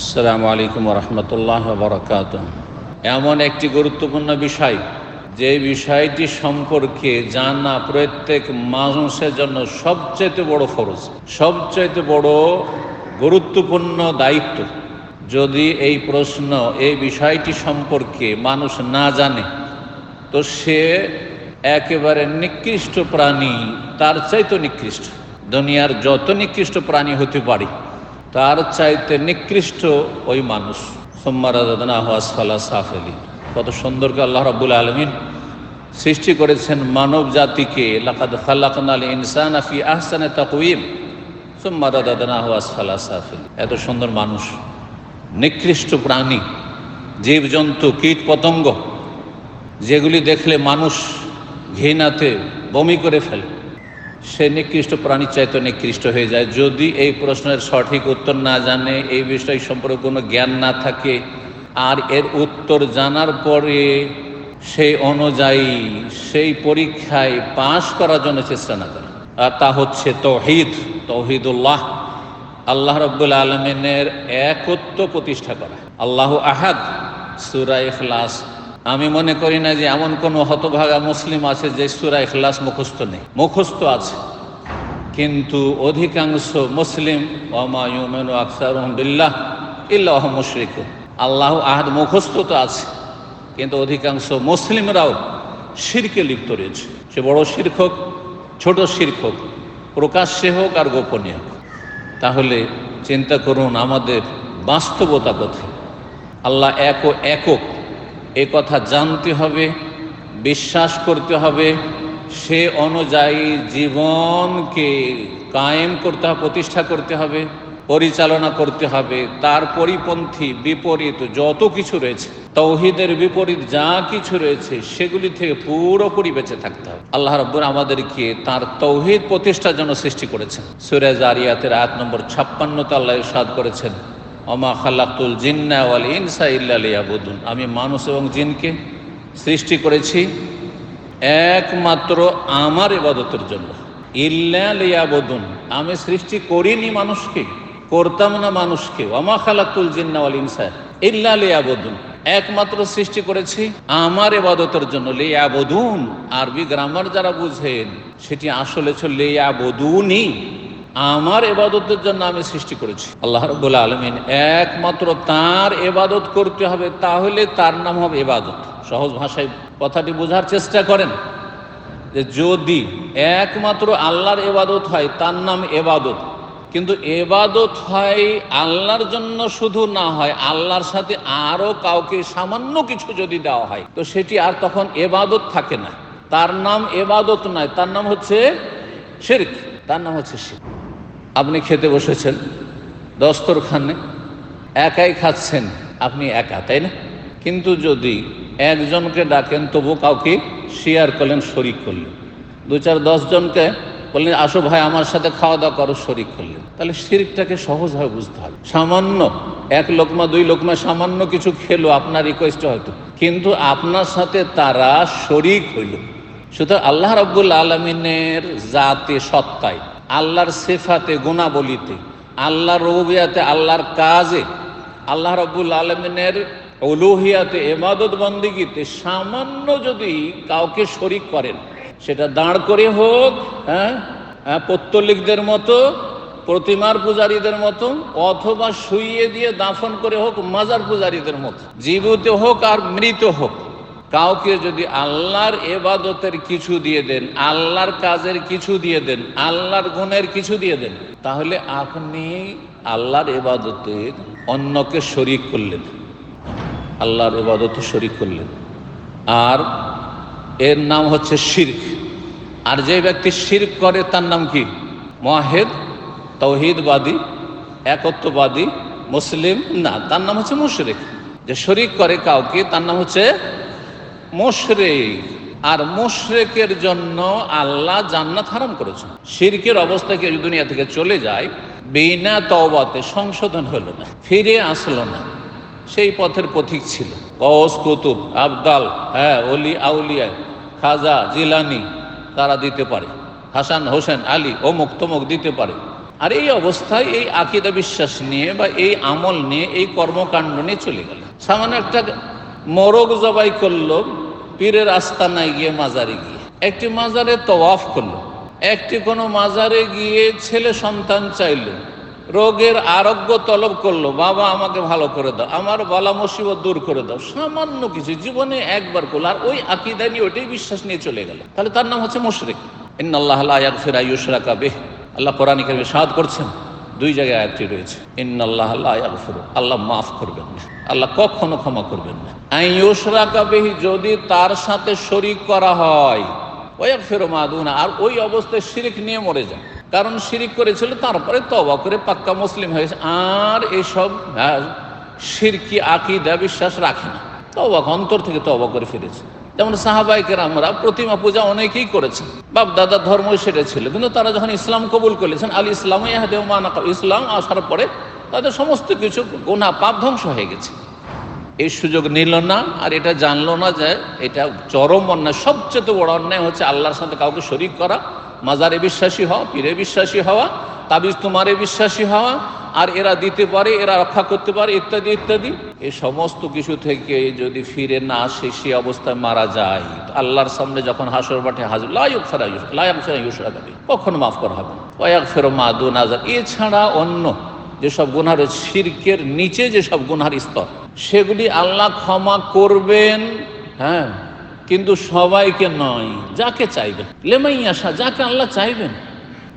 আসসালামু আলাইকুম রহমতুল্লাহ বরকাত এমন একটি গুরুত্বপূর্ণ বিষয়, যে বিষয়টি সম্পর্কে জানা প্রত্যেক মানুষের জন্য সবচেয়ে বড় ফরজ সবচেয়ে বড় গুরুত্বপূর্ণ দায়িত্ব। যদি এই প্রশ্ন, এই বিষয়টি সম্পর্কে মানুষ না জানে, তো সে একেবারে নিকৃষ্ট প্রাণী, তার চাইতে নিকৃষ্ট। দুনিয়ার যত নিকৃষ্ট প্রাণী হতে পারে তার চাইতে নিকৃষ্ট ওই মানুষ। সাফেলি কত সুন্দর করে আল্লাহ রাবুল আলমিন সৃষ্টি করেছেন মানব জাতিকে। এত সুন্দর মানুষ, নিকৃষ্ট প্রাণী, জীবজন্তু, কীট পতঙ্গ, যেগুলি দেখলে মানুষ ঘৃণাতে বমি করে ফেলে। সে নিকৃষ্ট প্রাণীর চাইতে নিকৃষ্ট হয়ে যায়। যদি এই প্রশ্নের সঠিক উত্তর না জানে, এই বিষয় সম্পর্কে কোনো জ্ঞান না থাকে, আর এর উত্তর জানার পরে সেই অনুযায়ী সেই পরীক্ষায় পাশ করার জন্য চেষ্টা না করে। আর তা হচ্ছে তৌহিদ, তৌহিদুল্লাহ। আল্লাহ রব্বুল আলমিনের একত্ব প্রতিষ্ঠা করা। আল্লাহ আহাদ, সুরা ইখলাস। আমি মনে করি না যে এমন কোনো হতভাগা মুসলিম আছে যে সুরা ইখলাস মুখস্থ নেই। মুখস্থ আছে। কিন্তু অধিকাংশ মুসলিম ইল্লাহ মুশরিক আল্লাহ আহাদ মুখস্থ তো আছে, কিন্তু অধিকাংশ মুসলিমরাও শিরকে লিপ্ত রয়েছে। সে বড় শির্ক হোক, ছোট শির্ক হোক, প্রকাশ্যে হোক আর গোপনীয় হোক। তাহলে চিন্তা করুন আমাদের বাস্তবতা কোথায়? আল্লাহ এক একক এ কথা জানতে হবে, বিশ্বাস করতে হবে, সে অনুযায়ী জীবনকে কায়েম করতে হবে, প্রতিষ্ঠা করতে হবে, পরিচালনা করতে হবে, তার পরিপন্থী, বিপরীত যত কিছু রয়েছে, তৌহিদের বিপরীত যা কিছু রয়েছে, সেগুলি থেকে পুরোপুরি বেঁচে থাকতে হবে। আল্লাহ রব্বুর আমাদেরকে তার তৌহিদ প্রতিষ্ঠার জন্য সৃষ্টি করেছেন। সুরেজ আরিয়াতের আট নম্বর ছাপ্পান্নতে আল্লাহ সাদ করেছেন অমা খাল্লাকুল জিন্না ইনসা আমি মানুষ এবং জিনকে সৃষ্টি করেছি একমাত্র আমার ইবাদতের জন্য। ইল্লাবুদুন আমি সৃষ্টি করিনি মানুষকে, করতাম না মানুষকে। অমা খালাকুল জিন্না ওয়াল ইনসা ইল্লাবুদুন একমাত্র সৃষ্টি করেছি আমার এবাদতের জন্য। লেয়াবদুন। আরবি গ্রামার যারা বুঝেন, সেটি আসলে ছিল লেয়াবদুনি। আমার এবাদতের জন্য আমি সৃষ্টি করেছি। আল্লাহ রব্বুল আলমিন একমাত্র তার এবাদত করতে হবে, তাহলে তার নাম হবে এবাদত। সহজ ভাষায় কথাটি বোঝার চেষ্টা করেন যে যদি একমাত্র আল্লাহর এবাদত হয়, তার নাম এবাদত। কিন্তু এবাদত হয় আল্লাহর জন্য শুধু না হয়, আল্লাহর সাথে আরও কাউকে সামান্য কিছু যদি দেওয়া হয়, তো সেটি আর তখন এবাদত থাকে না। তার নাম এবাদত নয়, তার নাম হচ্ছে শেরিক, তার নাম হচ্ছে শিখ আপনি খেতে বসেছেন, দস্তরখানে, একাই খাচ্ছেন, আপনি একা, তাই না? কিন্তু যদি একজনকে ডাকেন, তবু কাউকে শেয়ার করলেন, শরিক করলেন। দু চার দশজনকে বললেন, আসো ভাই, আমার সাথে খাওয়া দাওয়া করো, শরিক করলেন। তাহলে শিরিকটাকে সহজভাবে বুঝতে হবে। সামান্য, এক লোকমা, দুই লোকমা, সামান্য কিছু খেলো, আপনার রিকোয়েস্ট হয়তো। কিন্তু আপনার সাথে তারা শরিক হইল। সুতরাং আল্লাহ রব্বুল আলমিনের জাতে সত্তায় আল্লাহর সেফাতে, গুণাবলিতে, আল্লাহর রবিয়াতে আল্লাহর কাজে, আল্লাহ রব্বুল আলমিনের অলুহিয়াতে এমাদত বন্দিগিতে সামান্য যদি কাউকে শরিক করেন, সেটা দাঁড় করে হোক হ্যাঁ হ্যাঁ পত্তলিকদের মতো, প্রতিমার পূজারীদের মতো, অথবা শুইয়ে দিয়ে দাফন করে হোক, মাজার পূজারীদের মতো, জীবিত হোক আর মৃত হোক। কাউকে যদি আল্লাহর এবাদতের কিছু দিয়ে দেন, আল্লাহর কাজের কিছু দিয়ে দেন, আল্লাহর গুণের কিছু দিয়ে দেন, তাহলে আপনি আল্লাহর এবাদতের অন্যকে শরিক করলেন। আল্লাহর এবাদতে শরিক করলেন। আর এর নাম হচ্ছে শির্ক। আর যে ব্যক্তি শির্ক করে, তার নাম কি? মহেদ তৌহিদবাদী, একত্ববাদী, মুসলিম, না, তার নাম হচ্ছে মুশরিক। যে শরিক করে কাউকে, তার নাম হচ্ছে মুশরিক। আর মোশরেকের জন্য আল্লাহ জান্নাত হারাম করেছেন। শিরকের অবস্থা কেউ দুনিয়া থেকে চলে যায়? বিনা তওবাতে সংশোধন হলো না, ফিরে আসলো না। সেই পথের পথিক ছিল। কস কুতুব, আবদাল হ্যাঁ অলি আউলিয়া, খাজা, জিলানি, তারা দিতে পারে। হাসান, হোসেন, আলী, অমুক তমুক দিতে পারে। আর এই অবস্থায় এই আকিদা বিশ্বাস নিয়ে বা এই আমল নিয়ে, এই কর্মকাণ্ড নিয়ে চলে গেল। সামান্য একটা মরগ জবাই করল পীরের আস্তানায় গিয়ে মাজারে গিয়ে। একটি মাজারে তওয়াফ করল। একটি কোনো মাজারে গিয়ে ছেলে সন্তান চাইলো। রোগের আরোগ্য তলব করল, বাবা, আমাকে ভালো করে দাও, আমার বালা মুসিবত দূর করে দাও। সামান্য কিছু, জীবনে একবার করল। আর ওই আকিদা নিয়ে, ওইটাই বিশ্বাস নিয়ে চলে গেল। তাহলে তার নাম হচ্ছে মুশরিক। ইন্নাল্লাহ লা ইয়াগফিরু আইয়ুশরাকা বিহ। আল্লাহ কোরআন কারিমে সাদ করছেন। দুই জায়গায় আয়াতটি রয়েছে। লা ইয়াগফিরু। আল্লাহ মাফ করবেন। না আল্লাহ কখনো ক্ষমা করবেন না। যদি তার সাথে শরীক করা হয় ওয়াক ফেরো মাদুনা আর ওই অবস্থায় শিরিক নিয়ে মরে যায় কারণ শিরিক করেছিল তারপরে তবা করে পাক্কা মুসলিম হয়েছে। আর এসব হ্যাঁ, শিরকি আকিদা বিশ্বাস রাখে না। তবা অন্তর থেকে তবা করে ফিরেছে। যেমন সাহাবাইকের আমরা প্রতিমা পূজা অনেকেই করেছেন। বাপ দাদার ধর্ম সেটা ছিল। কিন্তু তারা যখন ইসলাম কবুল করেছেন আল ইসলাম ইসলাম আসার পরে তাদের সমস্ত কিছু গোনা পাপ ধ্বংস হয়ে গেছে এই সুযোগ নিল না আর এটা জানলো না যে এটা চরম অন্যায় সবচেয়ে বড় অন্যায় হচ্ছে আল্লাহর সাথে কাউকে শরিক করা মাজারে বিশ্বাসী হওয়া পীরে বিশ্বাসী হওয়া তাবিজ তোমারে বিশ্বাসী হওয়া আর এরা দিতে পারে এরা রক্ষা করতে পারে ইত্যাদি ইত্যাদি এই সমস্ত কিছু থেকে যদি ফিরে না আসে সে অবস্থায় মারা যায় আল্লাহর সামনে যখন হাসর বাটে হাজির লায়ক ফেরা লায়ক ফেরা ইউসরা কখনো মাফ করা হবে কয়েক ফেরো মাদু নাজার এছাড়া অন্য যেসব গুনার শিরকের নিচে যেসব গুনার স্তর, সেগুলি আল্লাহ ক্ষমা করবেন হ্যাঁ কিন্তু সবাইকে নয়, যাকে চাইবেন। লেমাই আসা যাকে আল্লাহ চাইবেন।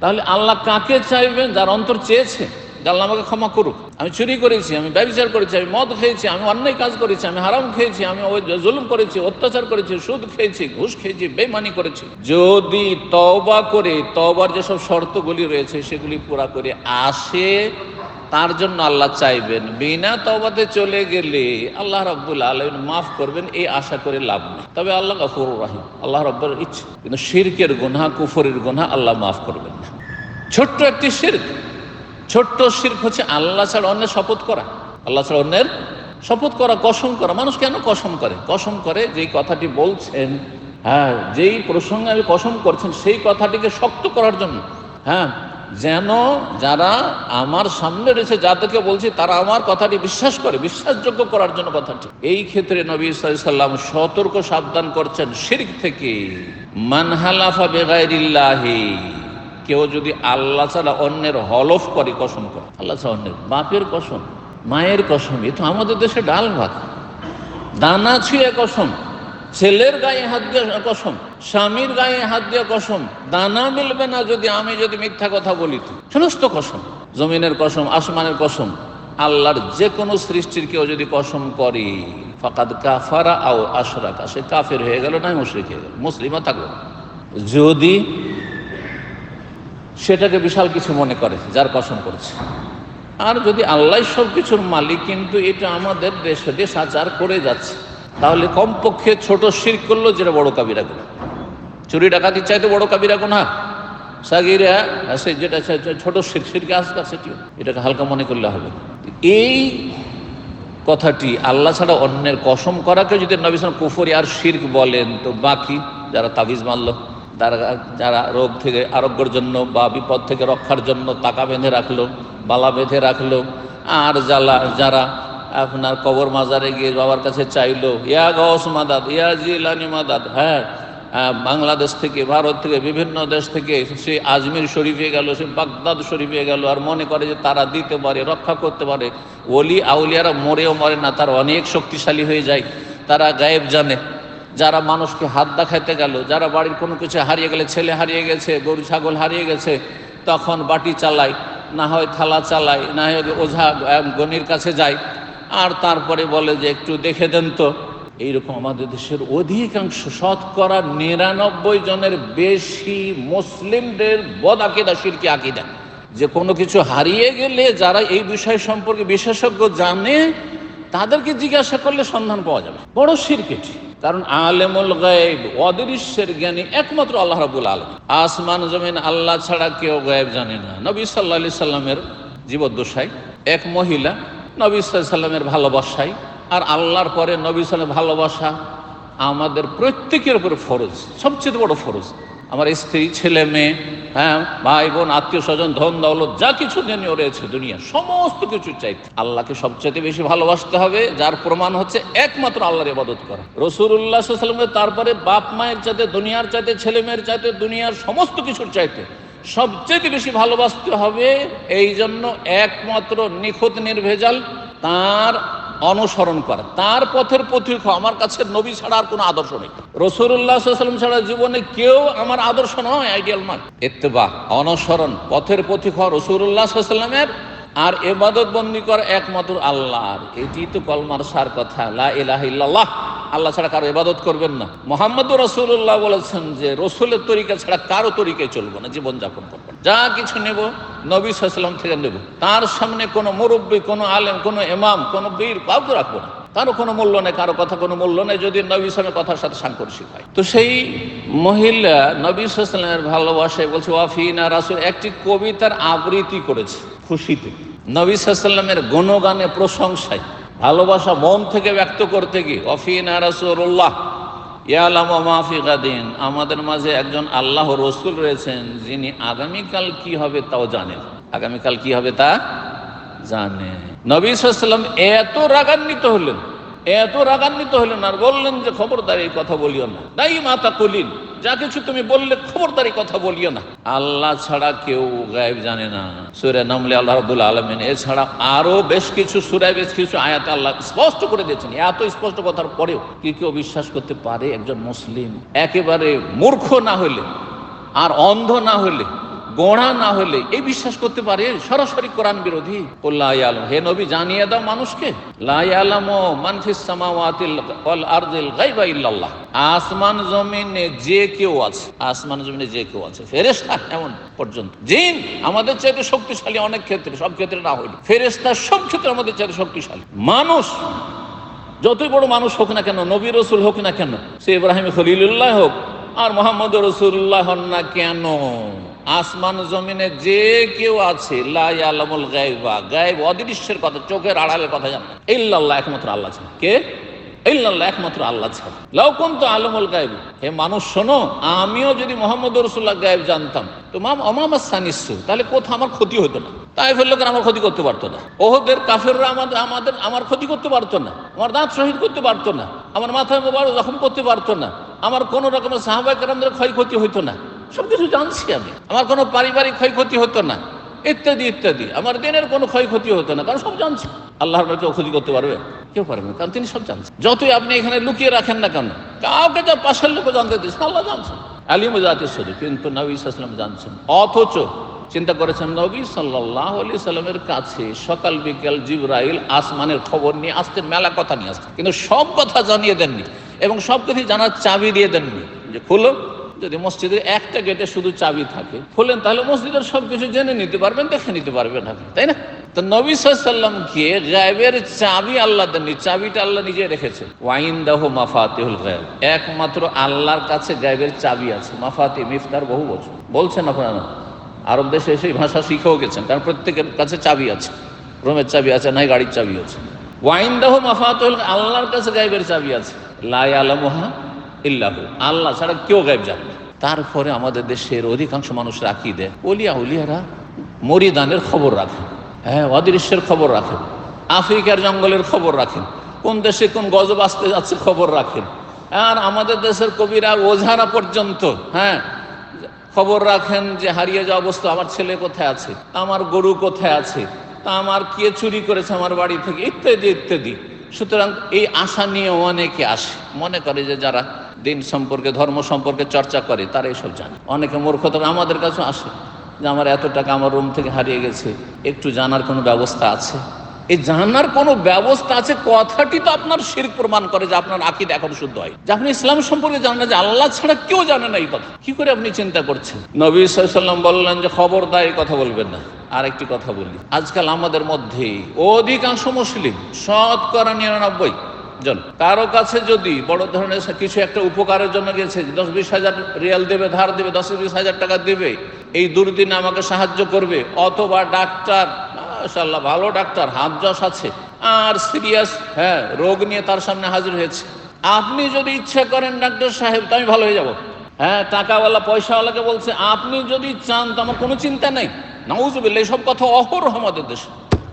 তাহলে আল্লাহ কাকে চাইবেন? যার অন্তর চেয়েছে আল্লাহ আমাকে ক্ষমা করুক। আমি চুরি করেছি, আমি ব্যবচার করেছি, আমি মদ খেয়েছি, আমি অন্যায় কাজ করেছি, আমি হারাম খেয়েছি, আমি জুলুম করেছি, অত্যাচার করেছি, সুদ খেয়েছি, ঘুষ খেয়েছি বেমানি করেছি। যদি তওবা করে তবার যেসব শর্তগুলি রয়েছে, সেগুলি পুরা করে আসে তার জন্য আল্লাহ চাইবেন, বিনা তবাতে চলে গেলে আল্লাহ রব্বুল আলম মাফ করবেন, এই আশা করে লাভ নেই। তবে আল্লাহ গফুর রাহিম, আল্লাহ রব্বুর ইচ্ছে কিন্তু শিরকের গুনাহ, কুফরের গুনাহ আল্লাহ মাফ করবেন না। ছোট্ট একটি শির্ক, ছোট্ট শির্ক হচ্ছে আল্লাহ ছাড়া অন্যের শপথ করা। আল্লাহ ছাড়া অন্যের শপথ করা, কসম করা। মানুষ কেন কসম করে? কসম করে যেই কথাটি বলছেন হ্যাঁ যেই প্রসঙ্গে আমি কসম করছেন, সেই কথাটিকে শক্ত করার জন্য হ্যাঁ যেন যারা আমার সামনে রয়েছে, যাদেরকে বলছি, তারা আমার কথাটি বিশ্বাস করে, বিশ্বাসযোগ্য করার জন্য কথাটি এই ক্ষেত্রে নবী সাল্লাম সতর্ক সাবধান করছেন, শিরিক থেকে। মানহালাফা বেগাইরিল্লাহি কেউ যদি আল্লাহ ছাড়া অন্যের হলফ করে, কসম করে। আল্লাহ ছাড়া অন্যের, বাপের কসম, মায়ের কসম, এ তো আমাদের দেশে ডাল ভাত। দানা ছুঁয়ে কসম। ছেলের গায়ে হাত দিয়ে কসম, স্বামীর গায়ে হাত দিয়ে কসম, দানা মিলবে না যদি আমি যদি মিথ্যা কথা বলি সমস্ত কসম, জমিনের কসম, আসমানের কসম, আল্লাহর যে কোনো সৃষ্টির কেউ যদি কসম করে, ফাকাদ কাফারা আও আশরাকা, সে কাফের হয়ে গেল না মুশরিক হয়ে গেল, মুসলিমও থাকল যদি সেটাকে বিশাল কিছু মনে করে, যার কসম করেছে। আর যদি আল্লাহ সব কিছুর মালিক, কিন্তু এটা আমাদের দেশে দেশ আচার করে যাচ্ছে। তাহলে কমপক্ষে ছোট শির করল যেটা বড় কাবিরা গুণা। চুরি ডাকাতির চাইতে বড় কাবিরা গুণা। সাগিরা, সে যেটা ছোট শির, শিরকে আসকা সেটিও। এটাকে হালকা মনে করলে হবে এই কথাটি আল্লাহ ছাড়া অন্যের কসম করাকে যদি নবী সালাম কুফরি আর শির্ক বলেন, তো বাকি যারা তাবিজ মানলো যারা যারা রোগ থেকে আরোগ্যের জন্য বা বিপদ থেকে রক্ষার জন্য টাকা বেঁধে রাখল, বালা বেঁধে রাখল, আর জ্বালা যারা আপনার কবর মাজারে গিয়ে বাবার কাছে চাইলো, ইয়া গস মাদাদ ইয়া জিলানি মাদাদ হ্যাঁ বাংলাদেশ থেকে, ভারত থেকে, বিভিন্ন দেশ থেকে সে আজমির শরীফে গেল, সে বাগদাদ শরীফে গেল আর মনে করে যে তারা দিতে পারে, রক্ষা করতে পারে। ওলি আউলিয়ারা মরেও মরে না, তারা অনেক শক্তিশালী হয়ে যায়, তারা গায়েব জানে। যারা মানুষকে হাত দেখাইতে গেল, যারা বাড়ির কোনো কিছু হারিয়ে গেলে, ছেলে হারিয়ে গেছে, গরু, ছাগল হারিয়ে গেছে, তখন বাটি চালায়, না হয় থালা চালায়, না হয় ওঝা গনির কাছে যায় আর তারপরে বলে যে একটু দেখে দেন তো। এইরকম আমাদের দেশের অধিকাংশ শতকরা নিরানব্বই জনের বেশি মুসলিমদের বদ আকিদা, শিরকি আকিদা। যে কোনো কিছু হারিয়ে গেলে যারা এই বিষয় সম্পর্কে বিশেষজ্ঞ জানে, তাদেরকে জিজ্ঞাসা করলে সন্ধান পাওয়া যাবে। বড় শিরকেটি কারণ আলেমুল গায়েব, অদৃশ্যের জ্ঞানী একমাত্র আল্লাহ রাবুল আলম আসমান, জমিন, আল্লাহ ছাড়া কেউ গায়েব জানে না। নবী সাল্লা সাল্লামের জীবদ্দশায় এক মহিলা নবী সাল্লামের ভালোবাসায় আর আল্লাহর পরে নবী সাল্লামের ভালোবাসা আমাদের প্রত্যেকের উপরে ফরজ, সবচেয়ে বড় ফরজ। আমার স্ত্রী, ছেলে, মেয়ে হ্যাঁ ভাই, বোন, আত্মীয় স্বজন, ধন, দৌলত, যা কিছু জেনে রয়েছে দুনিয়া সমস্ত কিছু চাইতে আল্লাহকে সবচেয়ে বেশি ভালোবাসতে হবে, যার প্রমাণ হচ্ছে একমাত্র আল্লাহর ইবাদত করা। রসুল্লাহ সাল্লামের তারপরে বাপ মায়ের চাইতে, দুনিয়ার চাইতে, ছেলে মেয়ের চাইতে, দুনিয়ার সমস্ত কিছুর চাইতে সবচেয়ে বেশি ভালোবাসতে হবে এই জন্য একমাত্র নিখুঁত নির্ভেজাল তার অনুসরণ করা, তার পথের পথিক। আমার কাছে নবী ছাড়া আর কোনো আদর্শ নেই। রসুল্লাহ সাল্লাম ছাড়া জীবনে কেউ আমার আদর্শ নয়, আইডিয়াল নয়। এত্তেবা অনুসরণ, পথের পথিক হওয়া রসুল্লাহ সাল্লামের আর এবাদত বন্দি কর একমাত্র আল্লাহর এটি তো কলমার সার কথা, লা ইলাহা ইল্লাল্লাহ। আল্লাহ ছাড়া কারও ইবাদত করবেন না। মোহাম্মদ রসুল্লাহ বলেছেন যে, রসুলের তরিকা ছাড়া কারও তরিকায় চলবো না, জীবনযাপন করব যা কিছু নেব, নবী সাল্লাম থেকে নেব। তার সামনে কোনো মুরব্বী, কোনো আলেম, কোনো এমাম কোনো বীর কাউকে রাখব না। কারও কোনো মূল্য নেই, কারও কথা কোনো মূল্য নেই, যদি নবী সালামের কথার সাথে সাংকর্ষিক হয়। তো সেই মহিলা নবী সাল্লামের ভালোবাসায় বলছে ওয়াফিনা রাসুল, একটি কবিতার আবৃত্তি করেছে খুশিতে। নবী সাল্লামের গণগানে প্রশংসায় ভালোবাসা মন থেকে ব্যক্ত করতে গিয়ে, অফিনা রাসুল্লাহ আমাদের মাঝে একজন আল্লাহ রসুল রয়েছেন, যিনি আগামীকাল কি হবে তাও জানেন আগামীকাল কি হবে তা জানে। নবী সাল্লাম এত রাগান্বিত হলেন, এত রাগান্বিত হলেন আর বললেন যে, খবরদার, এই কথা বলিও না। তাই মাতা কলিন যা কিছু তুমি বললে খবরদারি কথা বলিও না। আল্লাহ ছাড়া কেউ গায়েব জানে না। সুরে নামলে আল্লাহ রব্দুল আলমিন, এছাড়া আরও বেশ কিছু সুরায় বেশ কিছু আয়াত আল্লাহ স্পষ্ট করে দিয়েছেন। এত স্পষ্ট কথার পরেও কি কেউ বিশ্বাস করতে পারে একজন মুসলিম? একেবারে মূর্খ না হইলে আর অন্ধ না হলে গোড়া না হলে, এই বিশ্বাস করতে পারে সরাসরি কোরআন বিরোধী? আলম হে নবী, জানিয়ে দাও মানুষকে। আসমান, জমিনে যে কেউ আছে, আসমান, জমিনে যে কেউ আছে, ফেরেশতা এমন পর্যন্ত। জিন আমাদের চাইতে শক্তিশালী অনেক ক্ষেত্রে, সব ক্ষেত্রে না হইলে। ফেরেশতা সব ক্ষেত্রে আমাদের চাইতে শক্তিশালী। মানুষ, যতই বড় মানুষ হোক না কেন, নবী রসুল হোক না কেন, সে ইব্রাহিম খলিলুল্লাহ হোক, আর মোহাম্মদ রসুল্লাহ না কেন? আসমান জমিনে যে কেউ আছে লাই আলমুল গাইবা গায়েব অদৃশ্যের কথা, চোখের আড়ালের কথা জানে ইল্লাল্লাহ একমাত্র আল্লাহ ছাড়া। কে? ইল্লাল্লাহ একমাত্র আল্লাহ ছাড়া। লৌকন তো আলমুল গায়েব। হে মানুষ, শোনো, আমিও যদি মোহাম্মদ রসুল্লাহ গায়েব জানতাম, তো মাম অমামাস সানিসু তাহলে কোথাও আমার ক্ষতি হতো না। তাই ফেললে আমার ক্ষতি করতে পারতো না। ওহদের কাফেররা আমাদের আমাদের আমার ক্ষতি করতে পারতো না। আমার দাঁত শহীদ করতে পারতো না। আমার মাথায় মোবাইল জখম করতে পারতো না। আমার কোনো রকমের সাহাবাহিক ক্ষয়ক্ষতি হতো না। সবকিছু জানছি আমি। আমার কোনো পারিবারিক ক্ষয়ক্ষতি হতো না। ইত্যাদি ইত্যাদি। আমার দিনের কোনো ক্ষয়ক্ষতি হতো না, কারণ সব জানছি। আল্লাহর কেউ ক্ষতি করতে পারবে? কেউ পারবে কারণ তিনি সব জানছেন। যতই আপনি এখানে লুকিয়ে রাখেন না কেন, কাউকে যা পাশের লোক জানতে দিচ্ছেন আল্লাহ জানছেন। আলিম জাতির শরীর কিন্তু নবী ইসলাম জানছেন। অথচ চিন্তা করেছেন, নবী সাল্লাহ আলি সাল্লামের কাছে সকাল বিকাল জিব্রাইল আসমানের খবর নিয়ে আসতেন, মেলা কথা নিয়ে আসতেন। কিন্তু সব কথা জানিয়ে দেননি এবং সব কিছু জানার চাবি দিয়ে দেননি। যে খুলো যদি মসজিদের একটা গেটে শুধু চাবি থাকে, খুলেন, তাহলে মসজিদের সব কিছু জেনে নিতে পারবেন, দেখে নিতে পারবেন আপনি, তাই না? তো নবী সাল্লামকে গায়েবের চাবি আল্লাহ দেননি, চাবিটা আল্লাহ নিজে রেখেছে। ওয়াইন দাহ মাফাতিহুল গায়েব, একমাত্র আল্লাহর কাছে গায়েবের চাবি আছে মাফাতি মিফতার বহু বছর। বলছেন আপনারা, আরব দেশে এসে ভাষা শিখেও গেছেন, কারণ প্রত্যেকের কাছে চাবি আছে, রুমের চাবি আছে, নাই গাড়ির চাবি আছে। ওয়াইন দাহ মাফাতুল আল্লাহর কাছে গায়েবের চাবি আছে। লাই আলমহা ইল্লাহু, আল্লাহ ছাড়া কেউ গায়েব জানে। তারপরে আমাদের দেশের অধিকাংশ মানুষ রাখি দেয় অলিয়া উলিয়ারা মরিদানের খবর রাখেন হ্যাঁ অদৃশ্যের খবর রাখেন আফ্রিকার জঙ্গলের খবর রাখেন কোন দেশে কোন গজব আসতে যাচ্ছে খবর রাখেন আর আমাদের দেশের কবিরা ওঝারা পর্যন্ত হ্যাঁ খবর রাখেন যে হারিয়ে যাওয়া বস্তু, আমার ছেলে কোথায় আছে? আমার গরু কোথায় আছে? তা আমার কে চুরি করেছে আমার বাড়ি থেকে? ইত্যাদি ইত্যাদি। সুতরাং এই আশা নিয়ে অনেকে আসে। মনে করে যে যারা দিন সম্পর্কে, ধর্ম সম্পর্কে চর্চা করে তারা এসব জানে। অনেকে মূর্খতা আমাদের কাছে আসে যে আমার এত টাকা আমার রুম থেকে হারিয়ে গেছে, একটু জানার কোনো ব্যবস্থা আছে? এই জানার কোনো ব্যবস্থা আছে? কথাটি তো আপনার শির প্রমাণ করে যে আপনার আকিদ এখন শুদ্ধ হয়। যে আপনি ইসলাম সম্পর্কে জানেন না, যে আল্লাহ ছাড়া কেউ জানে না এই কথা। কি করে আপনি চিন্তা করছেন? নবী সাল্লাম বললেন যে, খবরদার, এই কথা বলবেন না। আর একটি কথা বলি। আজকাল আমাদের মধ্যে অধিকাংশ মুসলিম শতকরা নিরানব্বই জন। কারও কাছে যদি বড় ধরনের কিছু একটা উপকারের জন্য গেছে, দশ বিশ হাজার রিয়াল দেবে, ধার দেবে, দশ বিশ হাজার টাকা দেবে, এই দুর্দিনে আমাকে সাহায্য করবে, অথবা ডাক্তার ভালো ডাক্তার, হাত যশ আছে, আর সিরিয়াস হ্যাঁ রোগ নিয়ে তার সামনে হাজির হয়েছে। আপনি যদি ইচ্ছা করেন ডাক্তার সাহেব, তো আমি ভালো হয়ে যাব। হ্যাঁ টাকাওয়ালা, পয়সাওয়ালাকে বলছে, আপনি যদি চান, তো আমার কোনো চিন্তা নেই। নাউজুবিল্লাহ এইসব কথা অহরহ আমাদের দেশে।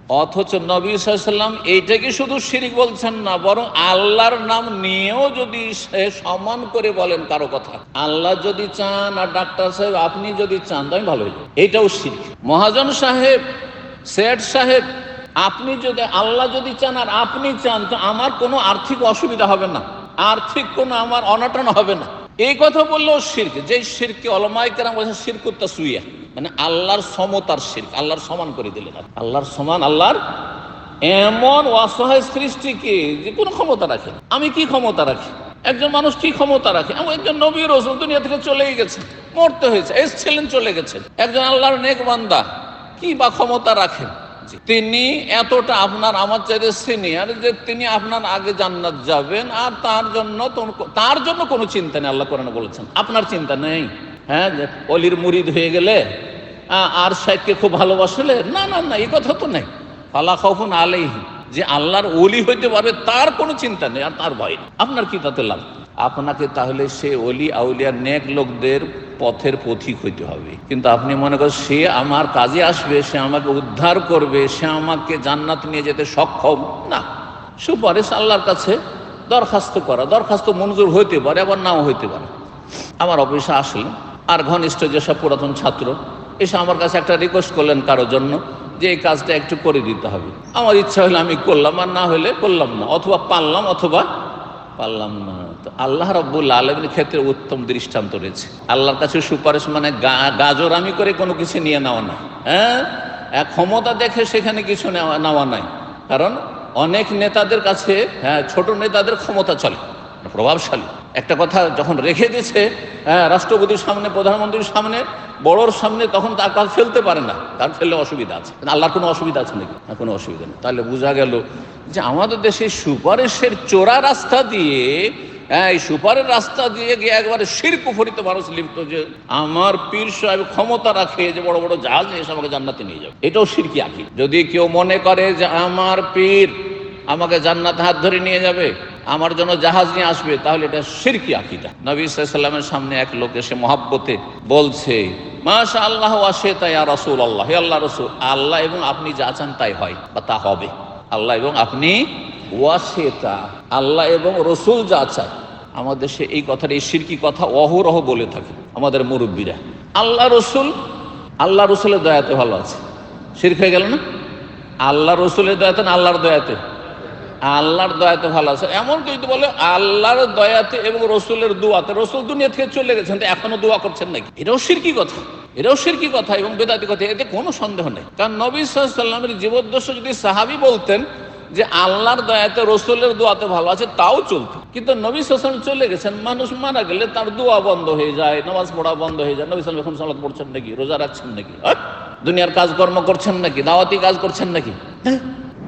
অথচ নবী সাল্লাম এইটাকে শুধু শিরিক বলছেন না, বরং আল্লাহর নাম নিয়েও যদি সে সম্মান করে বলেন কারও কথা। আল্লাহ যদি চান আর ডাক্তার সাহেব, আপনি যদি চান তো আমি ভালো যাব। এইটাও শিরিক। মহাজন সাহেব শেঠ সাহেব, আপনি যদি, আল্লাহ যদি চান আর আপনি চান, তো আমার কোনো আর্থিক অসুবিধা হবে না। আর্থিক কোনো আমার অনটন হবে না। এই কথা বললেও শির্ক। যে শিরকে অলমাইকেরা বলছে শিরকুত্তা সুইয়া মানে আল্লাহর সমতার শির্ক, আল্লাহর সমান করে দিলেন। আল্লাহর সমান, আল্লাহর এমন অসহায় সৃষ্টিকে যে কোনো ক্ষমতা রাখে। আমি কি ক্ষমতা রাখি? একজন মানুষ কি ক্ষমতা রাখে? একজন নবী রসুল দুনিয়া থেকে চলেই গেছে, মরতে হয়েছে, এসছিলেন, চলে গেছেন। একজন আল্লাহর নেক বান্দা, কি বা ক্ষমতা রাখেন। তিনি এতটা আপনার, আমার চাইতে সিনিয়র যে তিনি আপনার আগে জান্নাত যাবেন আর তার জন্য তার জন্য কোনো চিন্তা নেই, আল্লাহ কোরআনে বলেছেন। আপনার চিন্তা নেই। হ্যাঁ যে অলির মুরিদ হয়ে গেলে আর সাহেবকে খুব ভালোবাসলে, না না না, এই কথা তো নেই। ফালা খফুন আলাইহি যে আল্লাহর অলি হইতে পারবে তার কোনো চিন্তা নেই, আর তার ভয় আপনার কি তাতে লাভ? আপনাকে তাহলে সে অলি আউলিয়ার নেক লোকদের পথের পথিক হইতে হবে। কিন্তু আপনি মনে করেন, সে আমার কাজে আসবে, সে আমাকে উদ্ধার করবে, সে আমাকে জান্নাত নিয়ে যেতে সক্ষম? না। সুপারিশ আল্লাহর কাছে দরখাস্ত করা। দরখাস্ত মঞ্জুর হইতে পারে, আবার নাও হইতে পারে। আমার অফিসে আসলেন। আর ঘনিষ্ঠ যেসব পুরাতন ছাত্র, এসে আমার কাছে একটা রিকোয়েস্ট করলেন কারোর জন্য, যে এই কাজটা একটু করে দিতে হবে। আমার ইচ্ছা হলে আমি করলাম, আর না হলে করলাম না। অথবা পারলাম অথবা পারলাম না। তো আল্লাহ রব্বুল আলমের ক্ষেত্রে উত্তম দৃষ্টান্ত রয়েছে। আল্লাহর কাছে সুপারিশ মানে গাজরামি করে কোনো কিছু নিয়ে নেওয়া না হ্যাঁ? ক্ষমতা দেখে সেখানে কিছু নেওয়া নেওয়া নাই। কারণ অনেক নেতাদের কাছে হ্যাঁ ছোট নেতাদের ক্ষমতা চলে, প্রভাবশালী। একটা কথা যখন রেখে দিয়েছে হ্যাঁ রাষ্ট্রপতির সামনে, প্রধানমন্ত্রীর সামনে, বড়োর সামনে, তখন তার কাজ ফেলতে পারে না। তার ফেললে অসুবিধা আছে। আল্লাহর কোনো অসুবিধা আছে নাকি? না কোনো অসুবিধা নেই। তাহলে বোঝা গেল যে আমাদের দেশে সুপারিশের চোরা রাস্তা দিয়ে হ্যাঁ এই সুপারের রাস্তা দিয়ে গিয়ে একবারে শির কুফরিত মানুষ লিপ্ত যে আমার পীর সাহেব ক্ষমতা রাখে যে বড় বড় জাহাজ এসে আমাকে জান্নাতে নিয়ে যাবে। এটাও শিরকি আঁকি যদি কেউ মনে করে যে আমার পীর আমাকে জান্নাত হাত ধরে নিয়ে যাবে, আমার জন্য জাহাজ নিয়ে আসবে, তাহলে এটা সিরকি আকিদা নবী সাল্লামের সামনে এক লোক এসে মহাব্বতে বলছে মাশা আল্লাহ আসে তাই আর রসুল আল্লাহ আল্লাহ রসুল, আল্লাহ এবং আপনি যা চান তাই হয় বা তা হবে। আল্লাহ এবং আপনি ওয়াসেতা, আল্লাহ এবং রসুল যা চায়। আমাদের দেশে এই কথাটা, এই সিরকি কথা অহরহ বলে থাকে আমাদের মুরব্বীরা। আল্লাহ রসুল, আল্লাহ রসুলের দয়াতে ভালো আছে। শিরক হয়ে গেল না? আল্লাহ রসুলের দয়াতে না আল্লাহর দয়াতে? আল্লাহর দয়াতে ভালো আছে। এমন যদি বলে আল্লাহর দয়াতে এবং রসুলের দোয়াতে, রসুল দুনিয়া থেকে চলে গেছেন, তো এখনও দোয়া করছেন নাকি? এটাও সিরকি কথা। এটাও সিরকি কথা এবং বেদাতি কথা। এতে কোনো সন্দেহ নেই। কারণ নবী সাল্লামের জীবদ্দর্শ যদি সাহাবি বলতেন যে আল্লাহর দয়াতে, রসুলের দোয়াতে ভালো আছে, তাও চলতো। কিন্তু নবী সাল্লাম চলে গেছেন, মানুষ মারা গেলে তার দোয়া বন্ধ হয়ে যায়, নামাজ পড়া বন্ধ হয়ে যায়। নবী এখন সালাদ পড়ছেন নাকি? রোজা রাখছেন নাকি? হ্যাঁ? দুনিয়ার কাজকর্ম করছেন নাকি? দাওয়াতি কাজ করছেন নাকি? হ্যাঁ?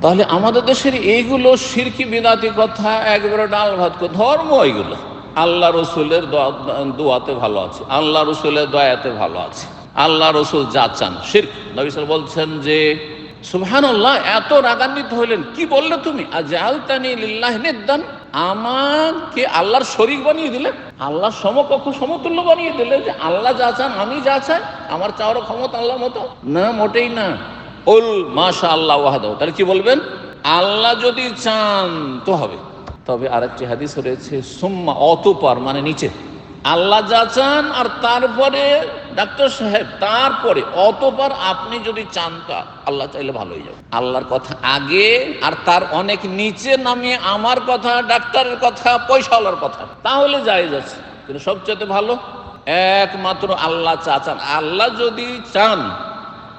তাহলে আমাদের দেশের এইগুলো সিরকি বিদাতি কথা, একবারে ডাল ভাত ধর্ম এইগুলো। আল্লাহ রসুলের দোয়া- দোয়াতে ভালো আছে, আল্লাহ রসুলের দয়াতে ভালো আছে। আল্লাহ রসুল যা চান শির্ক নবী বলছেন যে সুবহানাল্লাহ, এত রাগান্বিত হইলেন। কি বললে তুমি? আজালতানি লিল্লাহ নিদ্দান। আমাকে আল্লাহর শরীক বানিয়ে দিলে আল্লাহ সমকক্ষ সমতুল্য বানিয়ে দিলে যে আল্লাহ যা চান, আমি যা চাই, আমার চাওয়ার ক্ষমতা আল্লাহর মতো? না, মোটেই না। উল মাশা আল্লাহ ওয়াহাদাহ। তাহলে কি বলবেন? আল্লাহ যদি চান, তো হবে। তবে আরেকটি হাদিস রয়েছে, সুম্মা অতপার মানে নিচে। আল্লাহ যা চান, আর তারপরে ডাক্তার সাহেব তারপরে অতবার আপনি যদি চান তা আল্লাহ চাইলে ভালো হয়ে যাবে। আল্লাহর কথা আগে আর তার অনেক নিচে নামিয়ে আমার কথা ডাক্তারের কথা পয়সাওয়ালার কথা। তাহলে যায় যাচ্ছে কিন্তু সবচেয়ে ভালো একমাত্র আল্লাহ চা চান আল্লাহ যদি চান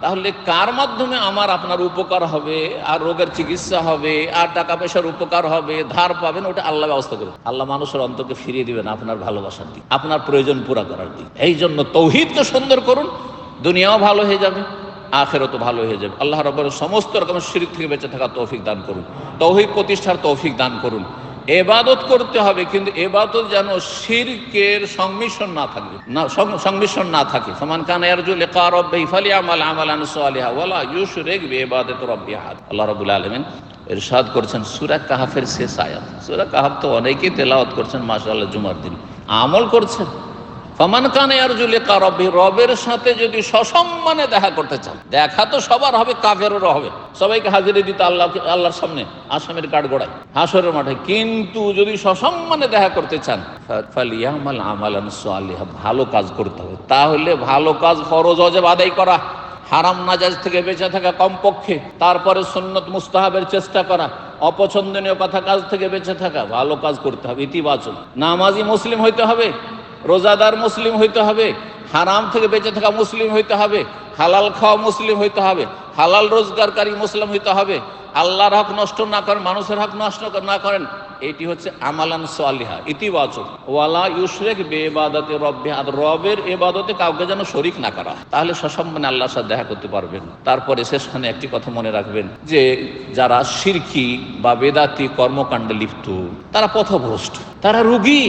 তাহলে কার মাধ্যমে আমার আপনার উপকার হবে? আর রোগের চিকিৎসা হবে, আর টাকা পয়সার উপকার হবে, ধার পাবেন, ওটা আল্লাহ ব্যবস্থা করবে। আল্লাহ মানুষের অন্তকে ফিরিয়ে দিবেন আপনার ভালোবাসার দিক, আপনার প্রয়োজন পুরা করার দিক। এই জন্য তৌহিদকে সুন্দর করুন, দুনিয়াও ভালো হয়ে যাবে আখেরও তো ভালো হয়ে যাবে। আল্লাহ রবের সমস্ত রকমের শিরিক থেকে বেঁচে থাকা তৌফিক দান করুন। তৌহিদ প্রতিষ্ঠার তৌফিক দান করুন। এবাদত করতে হবে, কিন্তু এবাদত যেন শিরকের সংমিশ্রণ না থাকে। না সংমিশ্রণ না থাকে। সমান কান ইয়ারজু লিকা আমাল আমাল আমালান সালিহা ওয়ালা ইউশরিক বিইবাদাতি রব্বি আহাদ। আল্লাহ রাব্বুল আলামিন ইরশাদ করেছেন সূরা কাহাফের শেষ আয়াত। সূরা কাহাফ তো অনেকেই তেলাওয়াত করছেন, মাশাআল্লাহ, জুমার দিন। আমল করছেন। ফমান কানে আর রবের সাথে যদি সসম্মানে দেখা করতে চান, দেখা তো সবার হবে সবাইকে হাজিরে দিতে আল্লাহ আল্লাহর সামনে আসামের কাঠ গোড়ায়, হাসরের মাঠে। কিন্তু যদি সসম্মানে দেখা করতে চান ভালো কাজ করতে হবে। তাহলে ভালো কাজ ফরজ অজেব আদায় করা, হারাম নাজাজ থেকে বেঁচে থাকা কমপক্ষে, তারপরে সুন্নত মুস্তাহাবের চেষ্টা করা, অপছন্দনীয় কথা কাজ থেকে বেঁচে থাকা, ভালো কাজ করতে হবে, ইতিবাচক। নামাজি মুসলিম হইতে হবে রোজাদার মুসলিম হইতে হবে, হারাম থেকে বেঁচে থাকা মুসলিম হইতে হবে, হালাল খাওয়া মুসলিম হইতে হবে, হালাল রোজগারকারী মুসলিম হইতে হবে, আল্লাহর হক নষ্ট না করেন, মানুষের হক নষ্ট না করেন, এটি হচ্ছে আমালান সালিহা, ইতিবাচক। ওয়ালা ইউশরেক বেবাদতে রব্বে, আর রবের এবাদতে কাউকে যেন শরিক না করা। তাহলে সসম্মানে আল্লাহর সাথে দেখা করতে পারবেন। তারপরে শেষখানে একটি কথা মনে রাখবেন, যে যারা শিরকি বা বেদাতি কর্মকাণ্ডে লিপ্ত, তারা পথভ্রষ্ট, তারা রুগী।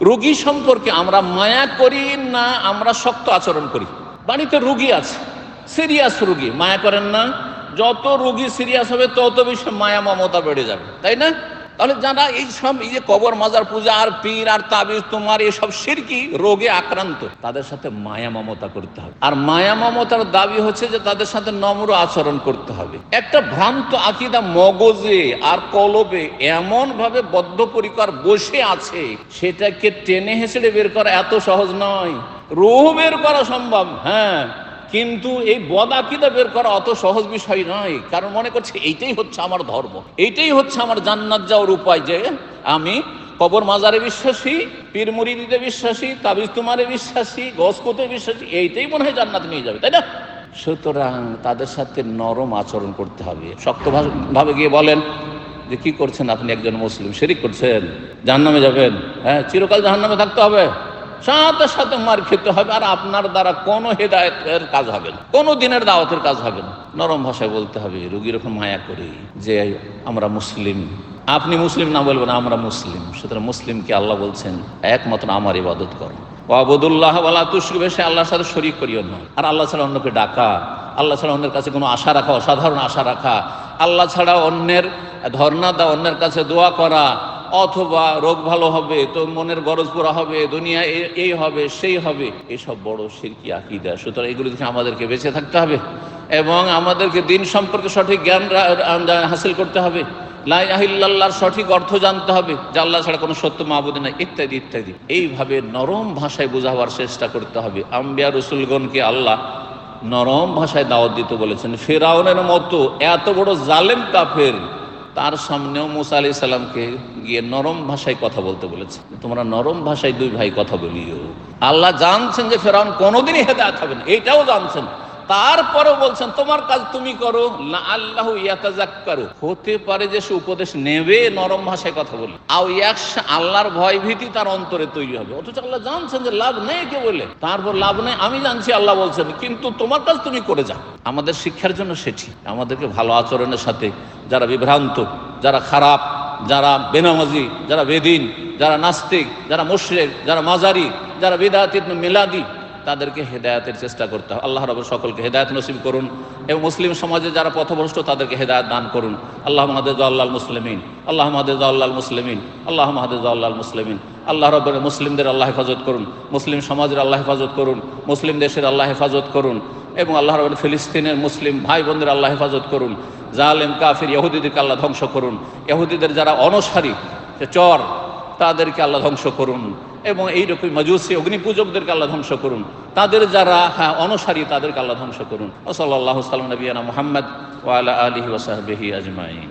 রুগী সম্পর্কে আমরা মায়া করি না, আমরা শক্ত আচরণ করি। বাড়িতে রুগী আছে, সিরিয়াস রুগী, মায়া করেন না। যত রুগী সিরিয়াস হবে, তত বেশি মায়া, মমতা বেড়ে যাবে, তাই না? তাহলে যারা এই সব এই যে কবর, মাজার পূজা আর পীর আর তাবিজ, তোমার এসব সিরকি রোগে আক্রান্ত, তাদের সাথে মায়া মমতা করতে হবে। আর মায়া মমতার দাবি হচ্ছে যে তাদের সাথে নম্র আচরণ করতে হবে। একটা ভ্রান্ত আকিদা মগজে আর কলবে এমন ভাবে বদ্ধপরিকর বসে আছে, সেটাকে টেনে হেসড়ে বের করা এত সহজ নয়। রোহ বের করা সম্ভব হ্যাঁ। কিন্তু এই বদ আকিদা বের করা অত সহজ বিষয় নয়, কারণ মনে করছে এইটাই হচ্ছে আমার ধর্ম। এইটাই হচ্ছে আমার জান্নাত যাওয়ার উপায় যে আমি কবর মাজারে বিশ্বাসী, পীর মুরিদিতে বিশ্বাসী, তাবিজ তুমারে বিশ্বাসী গসকুতে বিশ্বাসী, এইটাই মনে হয় জান্নাত নিয়ে যাবে, তাই না? সুতরাং তাদের সাথে নরম আচরণ করতে হবে। শক্ত ভাবে গিয়ে বলেন যে, কি করছেন আপনি একজন মুসলিম? শরিক করছেন? জাহান্নামে যাবেন? হ্যাঁ চিরকাল জাহান্নামে থাকতে হবে। সাথে সাথে মার খেতে হবে, আর আপনার দ্বারা কোনো হেদায়তের কাজ হবে না। কোনো দিনের দাওয়াতের কাজ হবে না। নরম ভাষায় বলতে হবে রুগীর ওখানে মায়া করি যে আমরা মুসলিম। আপনি মুসলিম না বলবেন, আমরা মুসলিম। সুতরাং মুসলিমকে আল্লাহ বলছেন, একমাত্র আমার ইবাদত করো। ওয়াবুদুল্লাহ ওয়ালা তুশরিবে সে আল্লাহর সাথে শরিক করিও না। আর আল্লাহ ছাড়া অন্যকে ডাকা, আল্লাহ ছাড়া অন্যের কাছে কোনো আশা রাখা, অসাধারণ আশা রাখা, আল্লাহ ছাড়া অন্যের ধর্ণা দেওয়া, অন্যের কাছে দোয়া করা অথবা রোগ ভালো হবে, তো মনের গরজ পুরা হবে, দুনিয়া এই হবে, সেই হবে। এসব বড় শিরকি আকিদা। সুতরাং এগুলো থেকে আমাদেরকে বেঁচে থাকতে হবে এবং আমাদেরকে দিন সম্পর্কে সঠিক জ্ঞান হাসিল করতে হবে। লাই লাইলাহিল্লাহর সঠিক অর্থ জানতে হবে যে আল্লাহ ছাড়া কোনো সত্য মাহবুদ নাই, ইত্যাদি ইত্যাদি। এইভাবে নরম ভাষায় বোঝাবার চেষ্টা করতে হবে। আম্বিয়া রসুলগণকে আল্লাহ নরম ভাষায় দাওয়াত দিতে বলেছেন, ফেরাউনের মতো এত বড় জালেম কাফের তার সামনেও মুসা আলি সাল্লামকে গিয়ে নরম ভাষায় কথা বলতে বলেছে। তোমরা নরম ভাষায় দুই ভাই কথা বলিও। আল্লাহ জানছেন যে ফেরাউন কোনোদিনই হেদায়ত হবে না। এটাও জানছেন। তারপরেও বলছেন, তোমার কাজ তুমি করো, না আল্লাহ ইয়াতাজাক্কারু হতে পারে যে সে উপদেশ নেবে, নরম ভাষায় কথা বলে আও একসা আল্লাহর ভয় ভীতি তার অন্তরে তৈরি হবে। অথচ আল্লাহ জানছেন যে লাভ নেই কে বলে? তারপর লাভ নেই, আমি জানছি, আল্লাহ বলছেন, কিন্তু তোমার কাজ তুমি করে যাও। আমাদের শিক্ষার জন্য সেটি আমাদেরকে ভালো আচরণের সাথে যারা বিভ্রান্ত, যারা খারাপ, যারা বেনামাজি, যারা বেদিন, যারা নাস্তিক, যারা মুশরেক, যারা মাজারি, যারা বিদাতি মিলাদি তাদেরকে হেদায়াতের চেষ্টা করতে হবে আল্লাহ রব সকলকে হেদায়ত নসিব করুন এবং মুসলিম সমাজে যারা পথভ্রষ্ট, তাদেরকে হেদায়ত দান করুন। আল্লাহ মাহাদেজ আল্লাহ মুসলিমিন, আল্লাহ মাহাদেজ আল্লাহ মুসলিমিন, আল্লাহ মাহাদেজ আল্লাহ মুসলিমিন। আল্লাহ রবের মুসলিমদের আল্লাহ হেফাজত করুন, মুসলিম সমাজের আল্লাহ হেফাজত করুন, মুসলিম দেশের আল্লাহ হেফাজত করুন এবং আল্লাহ রবের ফিলিস্তিনের মুসলিম ভাই বোনদের আল্লাহ হেফাজত করুন। জালেম, কাফির, ইহুদিদেরকে আল্লাহ ধ্বংস করুন। ইহুদিদের যারা অনসারী চর, তাদেরকে আল্লাহ ধ্বংস করুন। এবং এইরকম মজুসি অগ্নি পূজকদেরকে আল্লাহ ধ্বংস করুন। তাদের যারা হ্যাঁ অনুসারী, তাদেরকে আল্লাহ ধ্বংস করুন। ও সাল্লাহ সাল্লাম নবীনা মোহাম্মদ ওয়ালা আলহি ওসাহবিহি আজমাইন।